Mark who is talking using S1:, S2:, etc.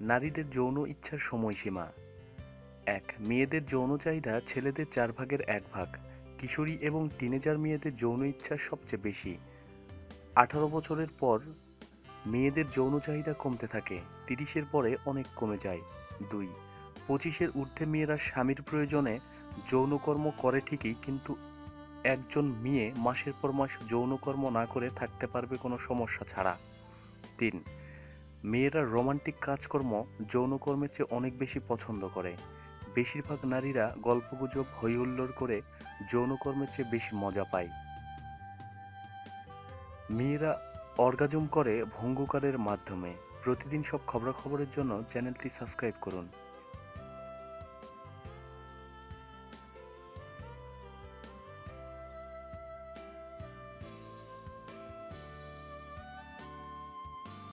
S1: নারীদের যৌন ইচ্ছার সময়সীমা। এক, মেয়েদের যৌন চাহিদা ছেলেদের চার ভাগের এক ভাগ, কিশোরী এবং টিনেজার মেয়েদের যৌন ইচ্ছা সবচেয়ে বেশি। আঠারো বছরের পর মেয়েদের যৌন চাহিদা কমতে থাকে, তিরিশের পরে অনেক কমে যায়। দুই, পঁচিশের ঊর্ধ্বে মেয়েরা স্বামীর প্রয়োজনে যৌনকর্ম করে ঠিকই, কিন্তু একজন মেয়ে মাসের পর মাস যৌনকর্ম না করে থাকতে পারবে কোনো সমস্যা ছাড়া। তিন মেয়েরা রোমান্টিক কাজকর্ম যৌনকর্মের চেয়ে অনেক বেশি পছন্দ করে। বেশিরভাগ নারীরা গল্পগুজব হইহুল্লোড় করে যৌনকর্মের চেয়ে বেশি মজা পায়। মেয়েরা অর্গাজম করে ভঙ্গকারের মাধ্যমে। প্রতিদিন সব খবরাখবরের জন্য চ্যানেলটি সাবস্ক্রাইব করুন।